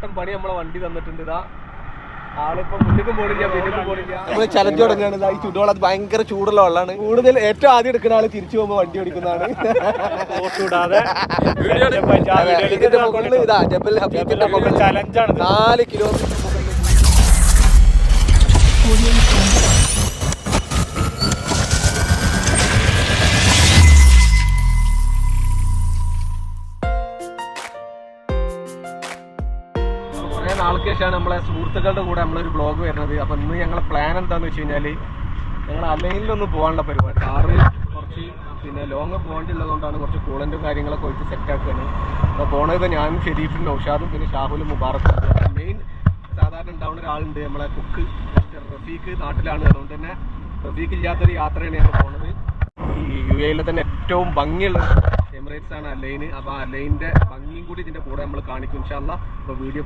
മുട്ടം പണി നമ്മളെ വണ്ടി തന്നിട്ടുണ്ട്. ഇതാ ചലഞ്ച് തുടങ്ങുകയാണ് ഈ ചുടുവെള്ളം അത് ഭയങ്കര ചൂടുള്ള വെള്ളമാണ് കൂടുതൽ ഏറ്റവും ആദ്യം എടുക്കുന്ന ആൾ തിരിച്ചു പോകുമ്പോ വണ്ടി ഓടിക്കുന്നതാണ്. നാല് ഇതിന്റെ നാൾക്ക് ശേഷമാണ് നമ്മളെ സുഹൃത്തുക്കളുടെ കൂടെ നമ്മളൊരു ബ്ലോഗ് വരുന്നത്. അപ്പൊ ഇന്ന് ഞങ്ങളെ പ്ലാൻ എന്താന്ന് വെച്ച് കഴിഞ്ഞാൽ ഞങ്ങൾ അലൈനിലൊന്ന് പോകാനുള്ള പരിപാടി. കാറ് കുറച്ച് പിന്നെ ലോങ് പോകേണ്ടതുകൊണ്ടാണ് കുറച്ച് കൂളന്റും കാര്യങ്ങളൊക്കെ ഒഴിച്ച് സെറ്റ് ആക്കുകയാണ് അപ്പോൾ പോണത് ഞാനും ഷെരീഫും നൗഷാദും പിന്നെ ഷാഹുലും മുബാറക്കും. മെയിൻ സാധാരണ ഉണ്ടാവുന്ന ഒരാളുണ്ട് നമ്മളെ കുക്ക് റഫീഖ് നാട്ടിലാണ്. അതുകൊണ്ട് തന്നെ റഫീഖ് ഇല്ലാത്തൊരു യാത്രയാണ് ഞങ്ങൾ പോണത്. ഈ യു എയിലെ തന്നെ ഏറ്റവും ഭംഗിയുള്ള എമിറേറ്റ്സ് ആണ് അലൈന് അപ്പൊ ഇതിന്റെ കൂടെ നമ്മൾ വീഡിയോ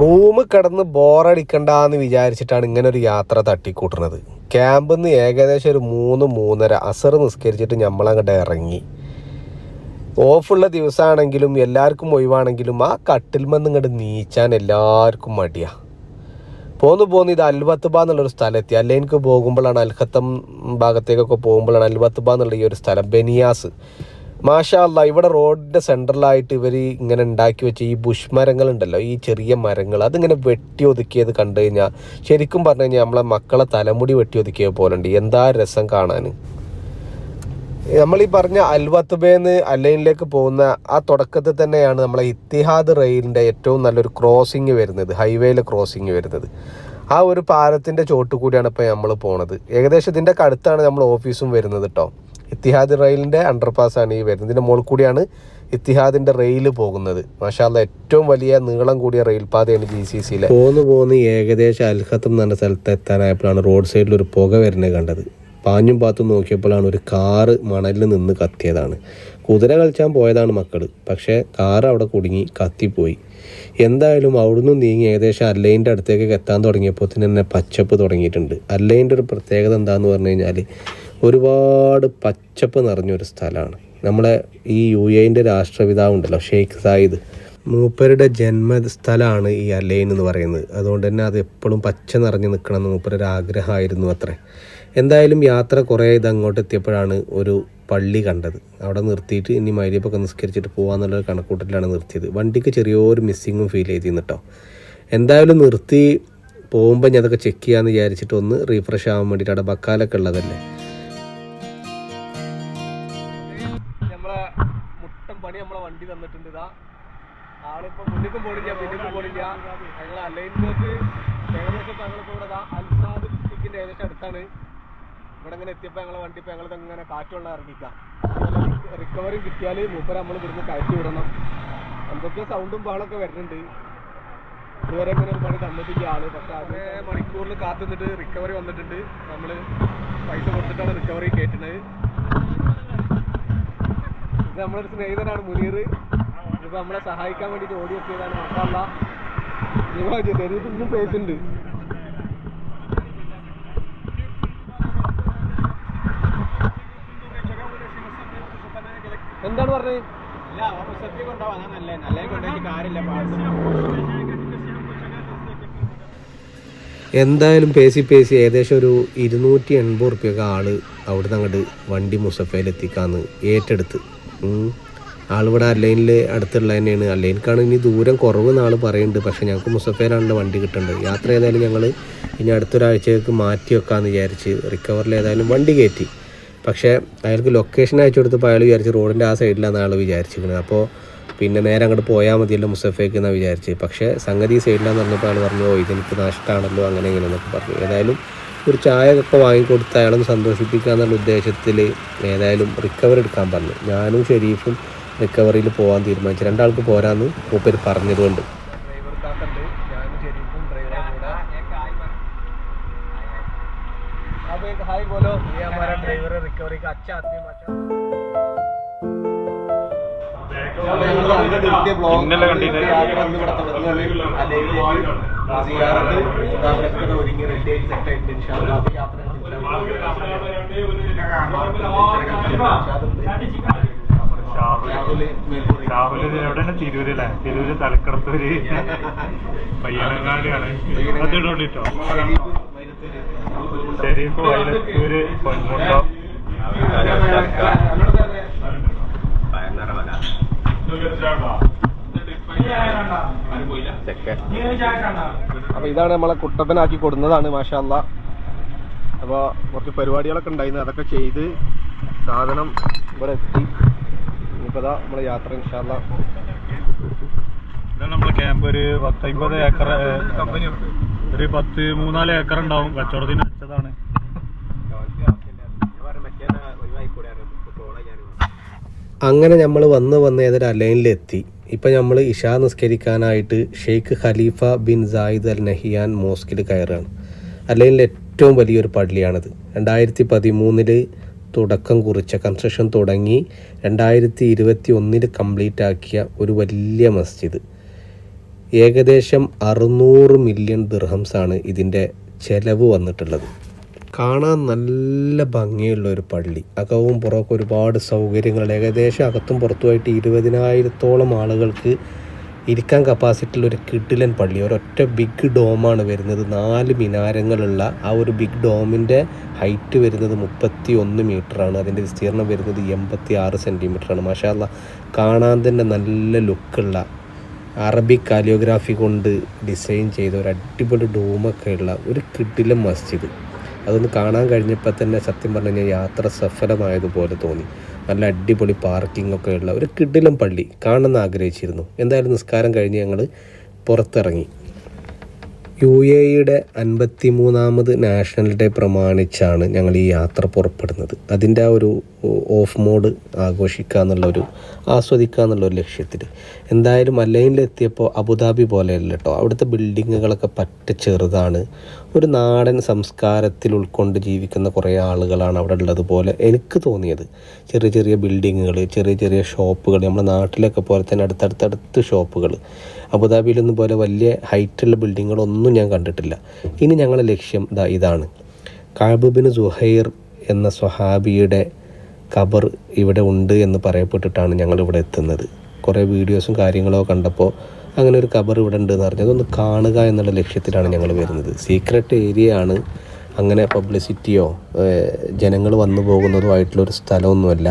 റൂം കിടന്ന് ബോറടിക്കണ്ടെന്ന് വിചാരിച്ചിട്ടാണ് ഇങ്ങനെ ഒരു യാത്ര തട്ടിക്കൂട്ടുന്നത്. ക്യാമ്പിൽ നിന്ന് ഏകദേശം ഒരു മൂന്ന് മൂന്നര അസർ നിസ്കരിച്ചിട്ട് നമ്മളങ്ങോട്ട് ഇറങ്ങി. ഓഫുള്ള ദിവസമാണെങ്കിലും എല്ലാവർക്കും ഒഴിവാണെങ്കിലും ആ കട്ടിൽമെന്ന് ഇങ്ങോട്ട് നീച്ചാൻ എല്ലാവർക്കും മടിയാ. പോന്നു പോന്ന് ഇത് അൽവത്തുബ എന്നുള്ളൊരു സ്ഥലത്തി അല്ലെ എനിക്ക് പോകുമ്പോഴാണ് അൽഹത്തം ഭാഗത്തേക്കൊക്കെ പോകുമ്പോഴാണ് അൽവത്തുബ എന്നുള്ള ഈ ഒരു സ്ഥലം. ബനിയാസ്. മാഷാ അല്ല ഇവിടെ റോഡിന്റെ സെൻട്രലായിട്ട് ഇവർ ഇങ്ങനെ ഉണ്ടാക്കി വെച്ച ഈ ബുഷ് മരങ്ങളുണ്ടല്ലോ ഈ ചെറിയ മരങ്ങൾ അതിങ്ങനെ വെട്ടി ഒതുക്കിയത് കണ്ടു കഴിഞ്ഞാൽ ശരിക്കും പറഞ്ഞു കഴിഞ്ഞാൽ നമ്മളെ മക്കളെ തലമുടി വെട്ടി ഒതുക്കിയ പോലെ ഉണ്ട് എന്താ രസം കാണാൻ നമ്മൾ ഈ പറഞ്ഞ അൽവത്തുബേന്ന് അല്ലൈനിലേക്ക് പോകുന്ന ആ തുടക്കത്തിൽ തന്നെയാണ് നമ്മളെ ഇത്തിഹാദ് റെയിലിന്റെ ഏറ്റവും നല്ലൊരു ക്രോസിങ് വരുന്നത് ഹൈവേയിലെ ക്രോസിങ് വരുന്നത്. ആ ഒരു പാലത്തിന്റെ ചോട്ട് കൂടിയാണ് ഇപ്പോൾ നമ്മൾ പോണത്. ഏകദേശം ഇതിന്റെ അടുത്താണ് നമ്മൾ ഓഫീസും വരുന്നത് കേട്ടോ ഇത്തിഹാദ് റെയിലിന്റെ അണ്ടർപാസ് ആണ് ഈ വരുന്നത്. ഇതിന്റെ മുകളിൽ കൂടിയാണ് ഇത്തിഹാദിന്റെ റെയിൽ പോകുന്നത്. മാഷാല്ല ഏറ്റവും വലിയ നീളം കൂടിയ റെയിൽ പാതയാണ് ജി സി സിയിലെ പോന്ന് പോന്ന് ഏകദേശം അൽഹത്തം എന്ന സ്ഥലത്ത് എത്താനായപ്പോഴാണ് റോഡ് സൈഡിൽ ഒരു പുക വരുന്നത് കണ്ടത്. പാഞ്ഞും പാത്തും നോക്കിയപ്പോഴാണ് ഒരു കാറ് മണലിൽ നിന്ന് കത്തിയതാണ്. കുതിര കളിച്ചാൻ പോയതാണ് മക്കൾ പക്ഷേ കാറ് അവിടെ കുടുങ്ങി കത്തിപ്പോയി. എന്തായാലും അവിടുന്ന് നീങ്ങി ഏകദേശം അല്ലൈന്റെ അടുത്തേക്ക് എത്താൻ തുടങ്ങിയപ്പോൾ തന്നെ പച്ചപ്പ് തുടങ്ങിയിട്ടുണ്ട്. അല്ലൈന്റെ ഒരു പ്രത്യേകത എന്താണെന്ന് പറഞ്ഞു കഴിഞ്ഞാൽ ഒരുപാട് പച്ചപ്പ് നിറഞ്ഞൊരു സ്ഥലമാണ്. നമ്മളെ ഈ യു എന്റെ രാഷ്ട്രപിതാവ് ഉണ്ടല്ലോ ഷെയ്ഖ് സായിദ്. മൂപ്പരുടെ ജന്മസ്ഥലമാണ് ഈ അലൈൻ എന്ന് പറയുന്നത്. അതുകൊണ്ട് തന്നെ അത് എപ്പോഴും പച്ച നിറഞ്ഞു നിൽക്കണം എന്ന് മൂപ്പരൊരു ആഗ്രഹമായിരുന്നു അത്രേ. എന്തായാലും യാത്ര കുറേ ഇത് അങ്ങോട്ട് എത്തിയപ്പോഴാണ് ഒരു പള്ളി കണ്ടത്. അവിടെ നിർത്തിയിട്ട് ഇനി മൈരിയപ്പൊക്കെ നിസ്കരിച്ചിട്ട് പോകാമെന്നുള്ളൊരു കണക്കൂട്ടത്തിലാണ് നിർത്തിയത്. വണ്ടിക്ക് ചെറിയൊരു മിസ്സിങ്ങും ഫീൽ ചെയ്തിരുന്നു കേട്ടോ എന്തായാലും നിർത്തി പോകുമ്പോൾ ഞാൻ അതൊക്കെ ചെക്ക് ചെയ്യാമെന്ന് വിചാരിച്ചിട്ട് ഒന്ന് റീഫ്രഷ് ആവാൻ വേണ്ടിയിട്ട് അവിടെ ബക്കാലൊക്കെ ഉള്ളതല്ലേ. പണി നമ്മളെ വണ്ടി തന്നിട്ടുണ്ട്. ഇതാ ആളിപ്പോ മുന്നിക്കും പോണില്ല പിന്നിക്കും പോണില്ല. ഞങ്ങൾ അലൈൻമെന്റ് ഏകദേശം ഞങ്ങളിപ്പോ ഇവിടെ അൽസാദ് ഡിസ്ട്രിക്റ്റിന്റെ ഏകദേശം അടുത്താണ്. ഇവിടെ ഇങ്ങനെ എത്തിയപ്പോ ഞങ്ങളെ വണ്ടി ഇപ്പൊ ഞങ്ങൾ ഇങ്ങനെ കാറ്റുള്ള ഇറങ്ങിക്കാം. റിക്കവറി കിട്ടിയാൽ മൂപ്പര നമ്മൾ ഇവിടുന്ന് കയറ്റി വിടണം. എന്തൊക്കെയോ സൗണ്ടും പാളൊക്കെ വരുന്നുണ്ട്. ഇതുവരെ ഇങ്ങനെ ഒരു പണി തന്നിട്ടില്ല ആൾ. പക്ഷെ അതേ മണിക്കൂറിൽ കാത്തുനിന്നിട്ട് റിക്കവറി വന്നിട്ടുണ്ട്. നമ്മൾ പൈസ കൊടുത്തിട്ടാണ് റിക്കവറി കയറ്റുന്നത് നമ്മുടെ സ്നേഹിതനാണ് മുനീർ. ഇപ്പൊ നമ്മളെ സഹായിക്കാൻ വേണ്ടിട്ട് ഓടി എത്തിയതാണ്. മക്കളല്ല ഇന്നും പേസുണ്ട് എന്താണ് പറഞ്ഞത്? എന്തായാലും പേസി പേസി ഏകദേശം ഒരു ഇരുന്നൂറ്റി എൺപത് റുപ്യൊക്കെ ആൾ അവിടുന്ന് അങ്ങോട്ട് വണ്ടി മുസഫയിലെത്തിക്കാന്ന് ഏറ്റെടുത്ത്. ആളിവിടെ അല്ലൈനിൽ അടുത്തുള്ള തന്നെയാണ്. അല്ലൈനിക്കാണ് ഇനി ദൂരം കുറവ് നാൾ പറയുന്നുണ്ട് പക്ഷേ ഞങ്ങൾക്ക് മുസഫേരാണല്ലോ വണ്ടി കിട്ടേണ്ടത്. യാത്ര ഏതായാലും ഞങ്ങൾ ഇനി അടുത്തൊരാഴ്ചക്ക് മാറ്റി വെക്കാമെന്ന് വിചാരിച്ച് റിക്കവറിൽ ഏതായാലും വണ്ടി കയറ്റി. പക്ഷേ അയാൾക്ക് ലൊക്കേഷൻ അയച്ചു കൊടുത്തപ്പോൾ അയാൾ വിചാരിച്ച് റോഡിന്റെ ആ സൈഡിലാണ് അയാൾ വിചാരിച്ചിരിക്കുന്നത് അപ്പോൾ പിന്നെ നേരെ അങ്ങോട്ട് പോയാൽ മതിയല്ലോ മുസഫേക്ക് എന്നാണ് വിചാരിച്ച്. പക്ഷേ സംഗതി സൈഡിലാന്ന് പറഞ്ഞപ്പോൾ അയാൾ പറഞ്ഞു ഓ ഇതെനിക്ക് നഷ്ടമാണല്ലോ അങ്ങനെ ഇങ്ങനെ എന്നൊക്കെ പറഞ്ഞു. ഏതായാലും ഒരു ചായ ഒക്കെ വാങ്ങിക്കൊടുത്ത് അയാളൊന്ന് സന്തോഷിപ്പിക്കുക എന്നുള്ള ഉദ്ദേശത്തിൽ ഏതായാലും റിക്കവറി എടുക്കാൻ പറഞ്ഞു ഞാനും ഷെരീഫും റിക്കവറിയിൽ പോകാൻ തീരുമാനിച്ചു രണ്ടാൾക്ക് പോരാന്ന് മൂപ്പര് പറഞ്ഞതുകൊണ്ട് ഡ്രൈവർ ഡ്രൈവറും കൂടെ ഒരുങ്ങി റെഡി ആയിട്ട് സെറ്റ് ആയിട്ട് യാത്ര ഇത് എവിടെയാണ് തിരൂര് തലക്കടത്തൂര്. പയ്യനങ്ങാടിയാണ്. ശരി ഷെരീഫ് വയലത്തൂര് പൊന്മുണ്ടോ അപ്പൊ ഇതാണ് നമ്മളെ കുട്ടപ്പനാക്കി കൊടുന്നതാണ് മാഷാല്ല അപ്പൊ കുറച്ച് പരിപാടികളൊക്കെ ഉണ്ടായിരുന്നു അതൊക്കെ ചെയ്ത് സാധനം ഇവിടെ എത്തി. ഇനിയിപ്പോ നമ്മളെ യാത്ര ഇൻഷാല്ല നമ്മളെ ക്യാമ്പ് ഒരു പത്തമ്പത് ഏക്കർ ഒരു പത്ത് മൂന്നാൽ ഏക്കർ ഉണ്ടാവും. കച്ചവടത്തിന് വെച്ചതാണ്. അങ്ങനെ നമ്മൾ വന്ന് വന്ന് ഏതൊരു അലൈനിലെത്തി. ഇപ്പം നമ്മൾ ഇഷ നിസ്കരിക്കാനായിട്ട് Sheikh Khalifa bin Zayed Al Nahyan മോസ്കിൽ കയറുകയാണ് അലൈനിൽ ഏറ്റവും വലിയൊരു പള്ളിയാണിത്. രണ്ടായിരത്തി പതിമൂന്നിൽ തുടക്കം കുറിച്ച കൺസ്ട്രക്ഷൻ തുടങ്ങി രണ്ടായിരത്തി ഇരുപത്തി ഒന്നിൽ കംപ്ലീറ്റ് ആക്കിയ ഒരു വലിയ മസ്ജിദ്. ഏകദേശം അറുന്നൂറ് മില്യൺ ദിർഹംസാണ് ഇതിന്റെ ചെലവ് വന്നിട്ടുള്ളത്. കാണാൻ നല്ല ഭംഗിയുള്ള ഒരു പള്ളി. അകവും പുറമൊക്കെ ഒരുപാട് സൗകര്യങ്ങൾ ഏകദേശം അകത്തും പുറത്തുമായിട്ട് ഇരുപതിനായിരത്തോളം ആളുകൾക്ക് ഇരിക്കാൻ കപ്പാസിറ്റി ഉള്ള ഒരു കിട്ടിലൻ പള്ളി. ഒരൊറ്റ ബിഗ് ഡോമാണ് വരുന്നത്. നാല് മിനാരങ്ങളുള്ള ആ ഒരു ബിഗ് ഡോമിന്റെ ഹൈറ്റ് വരുന്നത് മുപ്പത്തി ഒന്ന് മീറ്ററാണ് അതിന്റെ വിസ്തീർണം വരുന്നത് എൺപത്തി ആറ് സെന്റിമീറ്ററാണ് മാഷാല്ല കാണാൻ തന്നെ നല്ല ലുക്കുള്ള അറബിക് കാലിയോഗ്രാഫി കൊണ്ട് ഡിസൈൻ ചെയ്ത ഒരു അടിപൊളി ഡോമൊക്കെ ഉള്ള ഒരു കിട്ടിലൻ മസ്ജിദ് അതൊന്ന് കാണാൻ കഴിഞ്ഞപ്പോൾ തന്നെ സത്യം പറഞ്ഞു കഴിഞ്ഞാൽ യാത്ര സഫലമായതുപോലെ തോന്നി. നല്ല അടിപൊളി പാർക്കിംഗ് ഒക്കെ ഉള്ള ഒരു കിടിലം പള്ളി കാണണമെന്ന് ആഗ്രഹിച്ചിരുന്നു. എന്തായാലും നിസ്കാരം കഴിഞ്ഞ് ഞങ്ങൾ പുറത്തിറങ്ങി. യു എ ഇയുടെ അൻപത്തി മൂന്നാമത് നാഷണൽ ഡേ പ്രമാണിച്ചാണ് ഞങ്ങൾ ഈ യാത്ര പുറപ്പെടുന്നത്. അതിന്റെ ആ ഒരു ഓഫ് മോഡ് ആഘോഷിക്കുക എന്നുള്ളൊരു ആസ്വദിക്കുക എന്നുള്ളൊരു ലക്ഷ്യത്തിൽ. എന്തായാലും അല്ലൈനിലെത്തിയപ്പോൾ അബുദാബി പോലെയല്ല കേട്ടോ. അവിടുത്തെ ബിൽഡിങ്ങുകളൊക്കെ പറ്റ ചെറുതാണ്. ഒരു നാടൻ സംസ്കാരത്തിൽ ഉൾക്കൊണ്ട് ജീവിക്കുന്ന കുറേ ആളുകളാണ് അവിടെ ഉള്ളതുപോലെ എനിക്ക് തോന്നിയത്. ചെറിയ ചെറിയ ബിൽഡിങ്ങുകൾ ചെറിയ ചെറിയ ഷോപ്പുകൾ നമ്മുടെ നാട്ടിലൊക്കെ പോലെ തന്നെ അടുത്തടുത്തടുത്ത് ഷോപ്പുകൾ. അബുദാബിയിലൊന്നും പോലെ വലിയ ഹൈറ്റുള്ള ബിൽഡിങ്ങുകളൊന്നും ഞാൻ കണ്ടിട്ടില്ല. ഇനി ഞങ്ങളുടെ ലക്ഷ്യം ദാ ഇതാണ്. കാബുബിന് സുഹൈർ എന്ന സ്വഹാബിയുടെ ഖബർ ഇവിടെ ഉണ്ട് എന്ന് പറയപ്പെട്ടിട്ടാണ് ഞങ്ങൾ ഇവിടെ എത്തുന്നത്. കുറേ വീഡിയോസും കാര്യങ്ങളോ കണ്ടപ്പോൾ അങ്ങനെ ഒരു ഖബർ ഇവിടെ ഉണ്ട് എന്ന് പറഞ്ഞത് ഒന്ന് കാണുക എന്നുള്ള ലക്ഷ്യത്തിലാണ് ഞങ്ങൾ വരുന്നത്. സീക്രട്ട് ഏരിയ ആണ് അങ്ങനെ പബ്ലിസിറ്റിയോ ജനങ്ങൾ വന്നു പോകുന്നതോ ആയിട്ടുള്ളൊരു സ്ഥലമൊന്നുമല്ല.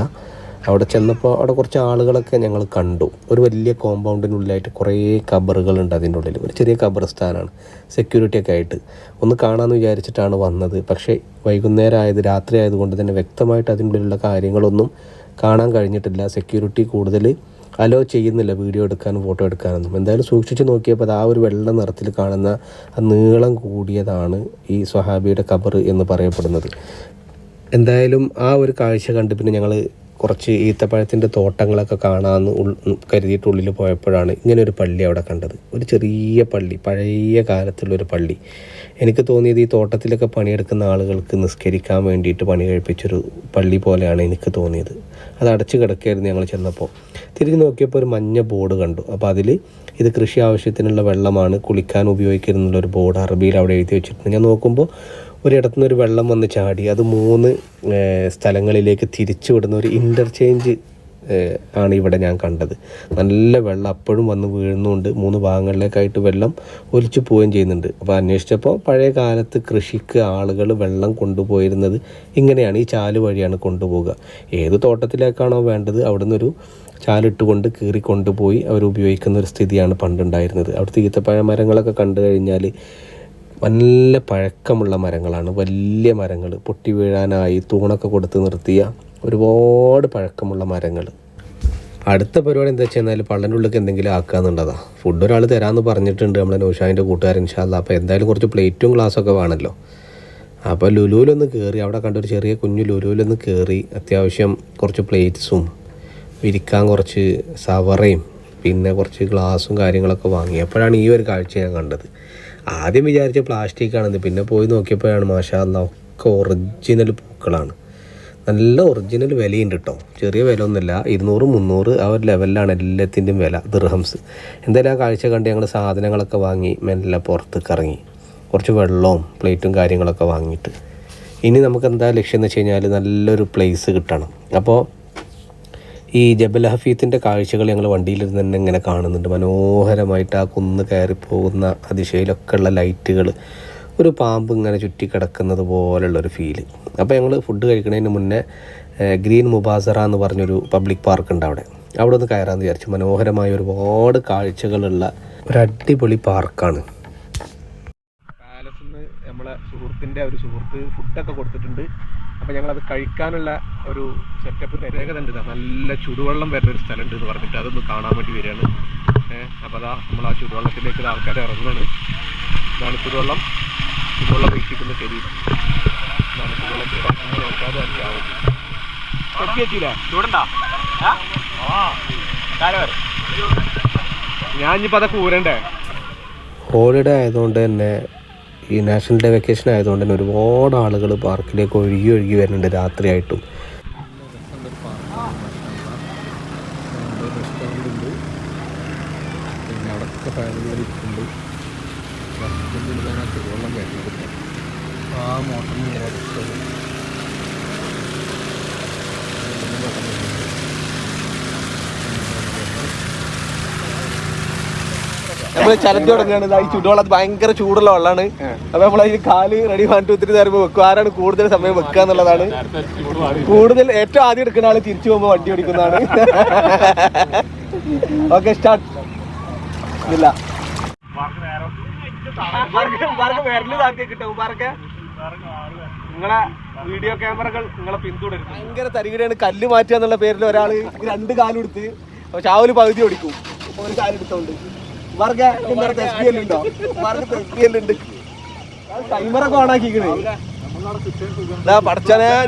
അവിടെ ചെന്നപ്പോൾ അവിടെ കുറച്ച് ആളുകളൊക്കെ ഞങ്ങൾ കണ്ടു. ഒരു വലിയ കോമ്പൗണ്ടിനുള്ളിലായിട്ട് കുറേ കബറുകളുണ്ട് അതിന്റെ ഉള്ളിൽ. ഒരു ചെറിയ കബർസ്ഥാനാണ്. സെക്യൂരിറ്റി ഒക്കെ ആയിട്ട്. ഒന്ന് കാണാമെന്ന് വിചാരിച്ചിട്ടാണ് വന്നത്. പക്ഷേ വൈകുന്നേരം ആയത് രാത്രി ആയതുകൊണ്ട് തന്നെ വ്യക്തമായിട്ട് അതിനുള്ളിലുള്ള കാര്യങ്ങളൊന്നും കാണാൻ കഴിഞ്ഞിട്ടില്ല. സെക്യൂരിറ്റി കൂടുതൽ അലോ ചെയ്യുന്നില്ല വീഡിയോ എടുക്കാനും ഫോട്ടോ എടുക്കാനൊന്നും. എന്തായാലും സൂക്ഷിച്ച് നോക്കിയപ്പോൾ അത് ആ ഒരു വെള്ള നിറത്തിൽ കാണുന്ന നീളം കൂടിയതാണ് ഈ സ്വഹാബിയുടെ കബർ എന്ന് പറയപ്പെടുന്നത്. എന്തായാലും ആ ഒരു കാഴ്ച കണ്ട് പിന്നെ ഞങ്ങൾ കുറച്ച് ഈത്തപ്പഴത്തിന്റെ തോട്ടങ്ങളൊക്കെ കാണാമെന്ന് കരുതിയിട്ട് ഉള്ളിൽ പോയപ്പോഴാണ് ഇങ്ങനെ ഒരു പള്ളി അവിടെ കണ്ടത്. ഒരു ചെറിയ പള്ളി പഴയ കാലത്തുള്ളൊരു പള്ളി. എനിക്ക് തോന്നിയത് ഈ തോട്ടത്തിലൊക്കെ പണിയെടുക്കുന്ന ആളുകൾക്ക് നിസ്കരിക്കാൻ വേണ്ടിയിട്ട് പണി കഴിപ്പിച്ചൊരു പള്ളി പോലെയാണ് എനിക്ക് തോന്നിയത്. അത് അടച്ചു കിടക്കായിരുന്നു ഞങ്ങൾ ചെന്നപ്പോൾ. തിരിഞ്ഞ് നോക്കിയപ്പോൾ ഒരു മഞ്ഞ ബോർഡ് കണ്ടു. അപ്പോൾ അതിൽ ഇത് കൃഷി ആവശ്യത്തിനുള്ള വെള്ളമാണ് കുളിക്കാൻ ഉപയോഗിക്കുന്നുള്ള ഒരു ബോർഡ് അറബിയിൽ അവിടെ എഴുതി വെച്ചിട്ടുണ്ട്. ഞാൻ നോക്കുമ്പോൾ ഒരിടത്തു നിന്ന് ഒരു വെള്ളം വന്ന് ചാടി. അത് മൂന്ന് സ്ഥലങ്ങളിലേക്ക് തിരിച്ചു വിടുന്ന ഒരു ഇന്റർചേഞ്ച് ആണ് ഇവിടെ ഞാൻ കണ്ടത്. നല്ല വെള്ളം അപ്പോഴും വന്ന് വീഴുന്നുണ്ട്. മൂന്ന് ഭാഗങ്ങളിലേക്കായിട്ട് വെള്ളം ഒലിച്ചു പോവുകയും ചെയ്യുന്നുണ്ട്. അപ്പോൾ അന്വേഷിച്ചപ്പോൾ പഴയ കാലത്ത് കൃഷിക്ക് ആളുകൾ വെള്ളം കൊണ്ടുപോയിരുന്നത് ഇങ്ങനെയാണ്. ഈ ചാൽ വഴിയാണ് കൊണ്ടുപോവുക. ഏത് തോട്ടത്തിലേക്കാണോ വേണ്ടത് അവിടെ നിന്നൊരു ചാലിട്ടുകൊണ്ട് കീറി കൊണ്ടുപോയി അവർ ഉപയോഗിക്കുന്ന ഒരു സ്ഥിതിയാണ് പണ്ടുണ്ടായിരുന്നത്. അവിടുത്തെ ഈത്തപ്പഴ മരങ്ങളൊക്കെ കണ്ടു കഴിഞ്ഞാൽ നല്ല പഴക്കമുള്ള മരങ്ങളാണ്. വലിയ മരങ്ങൾ പൊട്ടി വീഴാനായി തൂണൊക്കെ കൊടുത്ത് നിർത്തിയ ഒരുപാട് പഴക്കമുള്ള മരങ്ങൾ അടുത്ത പരിപാടി എന്താ വെച്ച് കഴിഞ്ഞാൽ എന്തെങ്കിലും ആക്കാന്നുള്ളതാ ഫുഡ് ഒരാൾ തരാമെന്ന് പറഞ്ഞിട്ടുണ്ട് നമ്മളെ നൗഷാദിന്റെ കൂട്ടുകാരൻ ഇൻഷാല്ല അപ്പോൾ എന്തായാലും കുറച്ച് പ്ലേറ്റും ഗ്ലാസ്സൊക്കെ വേണമല്ലോ അപ്പോൾ ലുലുവിലൊന്ന് കയറി അവിടെ കണ്ടൊരു ചെറിയ കുഞ്ഞു ലുലുവിലൊന്ന് കയറി അത്യാവശ്യം കുറച്ച് പ്ലേറ്റ്സും വിരിക്കാൻ കുറച്ച് സവറയും പിന്നെ കുറച്ച് ഗ്ലാസും കാര്യങ്ങളൊക്കെ വാങ്ങി. അപ്പോഴാണ് ഈ ഒരു കാഴ്ച ഞാൻ കണ്ടത്. ആദ്യം വിചാരിച്ച പ്ലാസ്റ്റിക് ആണെന്ന് പിന്നെ പോയി നോക്കിയപ്പോഴാണ് മാഷാല്ല ഒക്കെ ഒറിജിനൽ പൂക്കളാണ്. നല്ല ഒറിജിനൽ വിലയുണ്ട് കേട്ടോ ചെറിയ വില ഒന്നുമില്ല ഇരുന്നൂറ് മുന്നൂറ് ആ ഒരു ലെവലിലാണ് എല്ലാത്തിന്റെയും വില ദിർഹംസ് എന്തായാലും ആ കാഴ്ച കണ്ട് ഞങ്ങൾ സാധനങ്ങളൊക്കെ വാങ്ങി മെല്ലെ പുറത്തേക്ക് കറങ്ങി കുറച്ച് വെള്ളവും പ്ലേറ്റും കാര്യങ്ങളൊക്കെ വാങ്ങിയിട്ട്. ഇനി നമുക്ക് എന്താ ലക്ഷ്യം എന്ന് വെച്ച് കഴിഞ്ഞാൽ നല്ലൊരു പ്ലേസ് കിട്ടണം. അപ്പോൾ ഈ ജബൽ ഹഫീത്തിന്റെ കാഴ്ചകൾ ഞങ്ങൾ വണ്ടിയിലിരുന്ന് തന്നെ ഇങ്ങനെ കാണുന്നുണ്ട്. മനോഹരമായിട്ട് ആ കുന്ന് കയറിപ്പോകുന്ന അതിശയിലൊക്കെ ഉള്ള ലൈറ്റുകൾ ഒരു പാമ്പ് ഇങ്ങനെ ചുറ്റി കിടക്കുന്നത് പോലുള്ളൊരു ഫീൽ അപ്പോൾ ഞങ്ങൾ ഫുഡ് കഴിക്കുന്നതിന് മുന്നേ ഗ്രീൻ മുബാസറ എന്ന് പറഞ്ഞൊരു പബ്ലിക് പാർക്ക് ഉണ്ട് അവിടെ. അവിടെ ഒന്ന് കയറാമെന്ന് വിചാരിച്ചു. മനോഹരമായ ഒരുപാട് കാഴ്ചകളുള്ള ഒരു അടിപൊളി പാർക്കാണ്. പാലസിൽ നിന്ന് നമ്മളെ സുഹൃത്തിന്റെ ഒരു സുഹൃത്ത് ഫുഡൊക്കെ കൊടുത്തിട്ടുണ്ട്. അപ്പോൾ ഞങ്ങളത് കഴിക്കാനുള്ള ഒരു സെറ്റപ്പ് പ്രത്യേകത ഉണ്ട് നല്ല ചുടുവെള്ളം വരുന്ന ഒരു സ്ഥലമുണ്ട് എന്ന് പറഞ്ഞിട്ട് അതൊന്ന് കാണാൻ വേണ്ടി വരികയാണ്. ഏഹ് അപ്പോൾ അതാ നമ്മൾ ആ ചുടുവെള്ളത്തിലേക്ക് ആൾക്കാർ ഇറങ്ങുകയാണ്. ഇതാണ് ചുടുവെള്ളം. ചുടുവെള്ളം വീക്ഷിക്കുന്ന ശരീരം ഇതാണ് അറിയാവും ചൂടണ്ടാ? ഞാൻ ഇനിയിപ്പോൾ അതൊക്കെ ഊരണ്ടേ? ഹോളിഡേ ആയതുകൊണ്ട് തന്നെ ഈ നാഷണൽ ഡേ വെക്കേഷൻ ആയതുകൊണ്ട് തന്നെ ഒരുപാട് ആളുകൾ പാർക്കിലേക്ക് ഒഴുകി ഒഴുകി വരുന്നുണ്ട് രാത്രിയായിട്ടും റെസ്റ്റോറന്റ് ഉണ്ട് പിന്നെ അവിടെയൊക്കെ ഫാമിലികൾ ഇരിക്കുന്നുണ്ട് വർഷത്തിലാണ് ചുടുവെള്ളം വരുന്നത് ആ മോട്ടറിന് നമ്മൾ ചലഞ്ച് തുടങ്ങുകയാണ്. ഈ ചൂടുവെള്ളം ഭയങ്കര ചൂടുള്ള വെള്ളമാണ്. അപ്പൊ നമ്മൾ അതിന് കാൽ റെഡി വാങ്ങിട്ട് ഒത്തിരി നേരം വെക്കും. ആരാണ് കൂടുതൽ സമയം വെക്കുക എന്നുള്ളതാണ്. കൂടുതൽ ഏറ്റവും ആദ്യം എടുക്കുന്ന ആൾ തിരിച്ചു പോകുമ്പോൾ വണ്ടി ഓടിക്കുന്നതാണ്. ഓക്കെ സ്റ്റാർട്ട് ഇല്ല. നിങ്ങളെ വീഡിയോ ക്യാമറകൾ നിങ്ങളെ പിന്തുടരും. ഭയങ്കര തരികിടയാണ്. കല്ല് മാറ്റുക എന്നുള്ള പേരിൽ ഒരാൾ രണ്ട് കാലും എടുത്ത് ഒരു പകുതി ഓടിക്കും. ഒരു കാലം എടുത്തോണ്ട് ഇവർക്ക് എസ് പി ഉണ്ടോ? വർഗത്ത് എസ് പി ഉണ്ട്. ടൈമറൊക്കെ ഓണാക്കിക്കണേ ഇതാ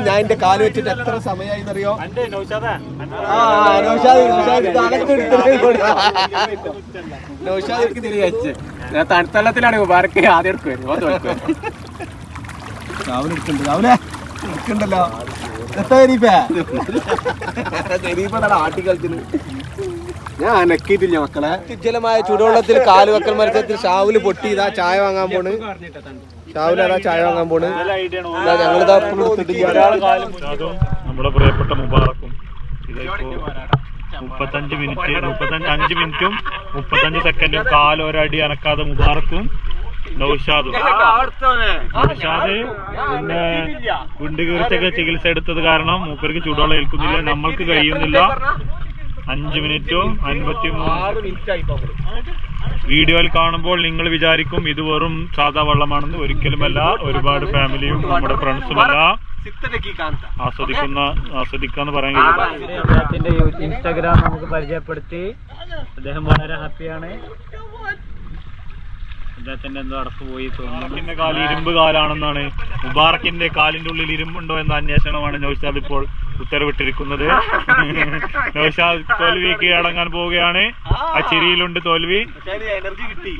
ഞാൻ എന്റെ കാൽ വെച്ചിട്ട് എത്ര സമയമായി എന്നറിയോ ആ നൗഷാദ് നൗഷാദ് ഇത് അകത്ത് എടുത്തിട്ടേ ഇങ്ങോട്ട്. നൗഷാദ് എനിക്ക് തിരികെ ഞാൻ തണുത്തള്ളത്തിലാണ് മുബാരക്ക് ആദ്യം എടുക്കുമായിരുന്നു രാവിലെ എടുക്കണ്ട് രാവിലെ എടുക്കണ്ടല്ലോ എത്ര തെരീപ്പേ തെരീപ്പാണ് ആട്ടി കളിച്ചത് ഞാൻ അനക്കിയിട്ടില്ല മക്കളെ. ഉജ്ജ്വലമായ ചൂടുവെള്ളത്തിൽ കാലുവെക്കൽ മത്സരത്തിൽ ഷാവുൽ പൊട്ടി. ഇതാ ചായ വാങ്ങാൻ പോണ്. ഷാവുൽ അതാ ചായ വാങ്ങാൻ പോണ്? ഇതാ ഞങ്ങളിതാ നമ്മുടെ പ്രിയപ്പെട്ട മുബാറക്കും. മുപ്പത്തഞ്ച് മിനിറ്റ് മുപ്പത്തഞ്ച് അഞ്ച് മിനിറ്റും മുപ്പത്തഞ്ച് സെക്കൻഡും കാലൊരടി അനക്കാതെ മുബാറക്കും. നൗഷാദും. നൗഷാദ് പിന്നെ കുണ്ടുകീർച്ചൊക്കെ ചികിത്സ എടുത്തത് കാരണം മൂപ്പർക്ക് ചൂടുവെള്ളം ഏൽക്കുന്നില്ല. നമ്മൾക്ക് കഴിയുന്നില്ല. അഞ്ച് മിനിറ്റും അൻപത്തി വീഡിയോയിൽ കാണുമ്പോൾ നിങ്ങൾ വിചാരിക്കും ഇത് വെറും സാധാ വെള്ളമാണെന്ന്. ഒരിക്കലുമല്ല. ഒരുപാട് ഫാമിലിയും നമ്മുടെ ഫ്രണ്ട്സുമല്ല. ആസ്വദിക്കുന്ന ആസ്വദിക്കാന്ന് പറയാൻ ഇൻസ്റ്റാഗ്രാം നമുക്ക് പരിചയപ്പെടുത്തി. അദ്ദേഹം വളരെ ഹാപ്പിയാണ് അദ്ദേഹത്തിന്റെ എന്തോ അടപ്പ് പോയി തോന്നുന്നു. മുബാറക്കിന്റെ കാൽ ഇരുമ്പ് കാലാണെന്നാണ്. മുബാറക്കിന്റെ കാലിന്റെ ഉള്ളിൽ ഇരുമ്പുണ്ടോ എന്ന അന്വേഷണമാണ് നൌഷാദ് ഇപ്പോൾ ഉത്തരവിട്ടിരിക്കുന്നത്. നൌഷാദ് തോൽവി കീഴടങ്ങാൻ പോവുകയാണ്. ആ. ചിരിയിലുണ്ട് തോൽവി. എനർജി കിട്ടി.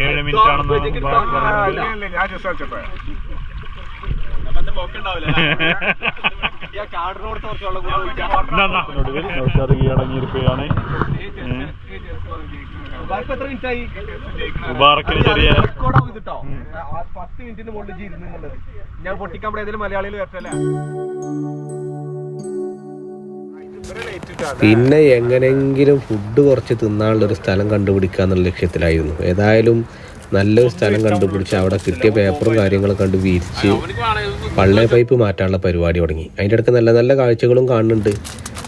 ഏഴ് മിനിറ്റ് ആണെന്ന് മുബാറക്ക് മുബാറക്കിന് ചെറിയ പത്ത് മിനിറ്റിന് മുകളിൽ ഇരുന്നുള്ളത് ഞാൻ പൊട്ടിക്കാൻ ഏതെങ്കിലും മലയാളികൾ വരട്ടല്ലേ പിന്നെ എങ്ങനെങ്കിലും ഫുഡ് കുറച്ച് തിന്നാനുള്ള ഒരു സ്ഥലം കണ്ടുപിടിക്കുക എന്നുള്ള ലക്ഷ്യത്തിലായിരുന്നു. ഏതായാലും നല്ലൊരു സ്ഥലം കണ്ടുപിടിച്ച് അവിടെ കിട്ടിയ പേപ്പറും കാര്യങ്ങളും കണ്ട് വിരിച്ച് പള്ളേ പൈപ്പ് മാറ്റാനുള്ള പരിപാടി തുടങ്ങി. അതിന്റെ അടുത്ത് നല്ല നല്ല കാഴ്ചകളും കാണുന്നുണ്ട്.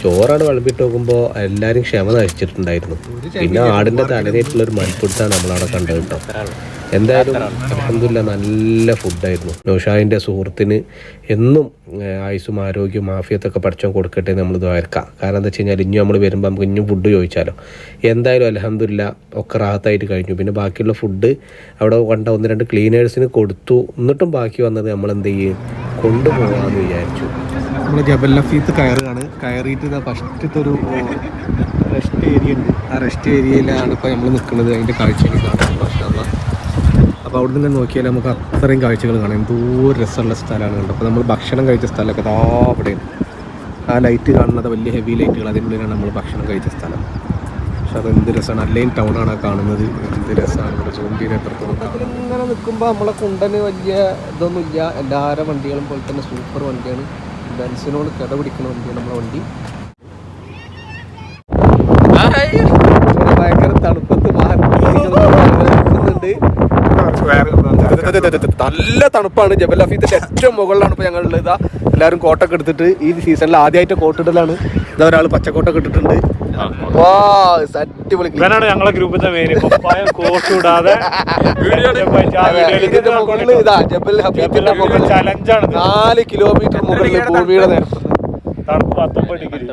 ചോറാണ് വിളമ്പിട്ട് നോക്കുമ്പോൾ എല്ലാരും ക്ഷമ നശിച്ചിട്ടുണ്ടായിരുന്നു. പിന്നെ ആടിന്റെ തലനേറ്റുള്ള ഒരു മൽപ്പിടുത്താണ് നമ്മളവിടെ കണ്ടത് കേട്ടോ. എന്തായാലും അലഹമില്ല നല്ല ഫുഡായിരുന്നു. നൗഷാദിന്റെ സുഹൃത്തിന് എന്നും ആയുസും ആരോഗ്യവും മാഫിയത്തൊക്കെ പഠിച്ചോ കൊടുക്കട്ടെ നമ്മൾ ദ്വാരക്കാം. കാരണം എന്താ വെച്ച് കഴിഞ്ഞാൽ ഇനി നമ്മൾ വരുമ്പോൾ നമുക്ക് ഇനിയും ഫുഡ് ചോദിച്ചാലോ. എന്തായാലും അലഹമില്ല ഒക്കെ റാഹത്തായിട്ട് കഴിഞ്ഞു. പിന്നെ ബാക്കിയുള്ള ഫുഡ് അവിടെ കണ്ട ഒന്ന് രണ്ട് ക്ലീനേഴ്സിന് കൊടുത്തു. എന്നിട്ടും ബാക്കി വന്നത് നമ്മൾ എന്ത് ചെയ്യും? കൊണ്ടുപോകാമെന്ന് വിചാരിച്ചു. നമ്മൾ ജബൽ ലഫീത്ത് കയറുകയാണ്. കയറിയിട്ട് ഇതാ ഫസ്റ്റത്തെ ഒരു റെസ്റ്റ് ഏരിയ ഉണ്ട്. ആ റെസ്റ്റ് ഏരിയയിലാണ് ഇപ്പോൾ നമ്മൾ നിൽക്കുന്നത് അതിന്റെ കാഴ്ചകൾ കാണാം. അപ്പോൾ അവിടെ നിന്ന് നോക്കിയാൽ നമുക്ക് അത്രയും കാഴ്ചകൾ കാണാം. എന്തോ രസമുള്ള സ്ഥലമാണ് കണ്ടത് അപ്പോൾ നമ്മൾ ഭക്ഷണം കഴിച്ച സ്ഥലമൊക്കെ ദാ അവിടെയാണ് ആ ലൈറ്റ് കാണുന്നത് വലിയ ഹെവി ലൈറ്റുകൾ അതിനുള്ളിലാണ് നമ്മൾ ഭക്ഷണം കഴിച്ച സ്ഥലം. പക്ഷെ അത് എന്ത് രസമാണ്. അല്ലെങ്കിൽ ടൗൺ ആണ് കാണുന്നത്. എന്ത് രസമാണ് ഇവിടെ ചൂണ്ടിയിൽ എത്രത്തോളം ഇങ്ങനെ നിൽക്കുമ്പോൾ നമ്മളെ കുണ്ടന് വലിയ ഇതൊന്നുമില്ല. എല്ലാ വണ്ടികളും പോലെ തന്നെ സൂപ്പർ വണ്ടിയാണ്. ബെൻസിനോട് കിട പിടിക്കുന്ന വണ്ടിയാണ് നമ്മളെ വണ്ടി ഭയങ്കര തണുപ്പത്ത് നല്ല തണുപ്പാണ് ജബൽ ഹഫീദിന്റെ ഏറ്റവും മുകളിലാണ് ഇപ്പൊ ഞങ്ങൾ ഇതാ എല്ലാവരും കോട്ടൊക്കെ എടുത്തിട്ട് ഈ സീസണിൽ ആദ്യമായിട്ട് കോട്ടിടലാണ് ഇതാ ഒരാൾ പച്ചക്കോട്ടൊക്കെ ഇട്ടിട്ടുണ്ട്. ഇവനാണ് ഞങ്ങളെ ഗ്രൂപ്പിന്റെ പേര് പപ്പായ കോട്ട് ഇടാതെ ഇതിന്റെ മുകളിൽ ഇതാ ജബൽ ഹഫീദിന്റെ മുകളിൽ ചലഞ്ചാണ് നാല് കിലോമീറ്റർ മുകളിൽ ഭൂമിയുടെ നേരത്ത് തണുപ്പ് പത്തൊമ്പത് ഡിഗ്രി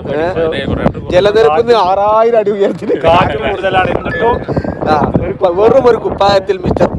ജലനിരപ്പിന്ന് ആറായിരം അടി ഉയരത്തിൽ കാറ്റ് കൂടുതലാണ്. എന്നിട്ടും? വെറും ഒരു കുപ്പായത്തിൽ മിച്ചം.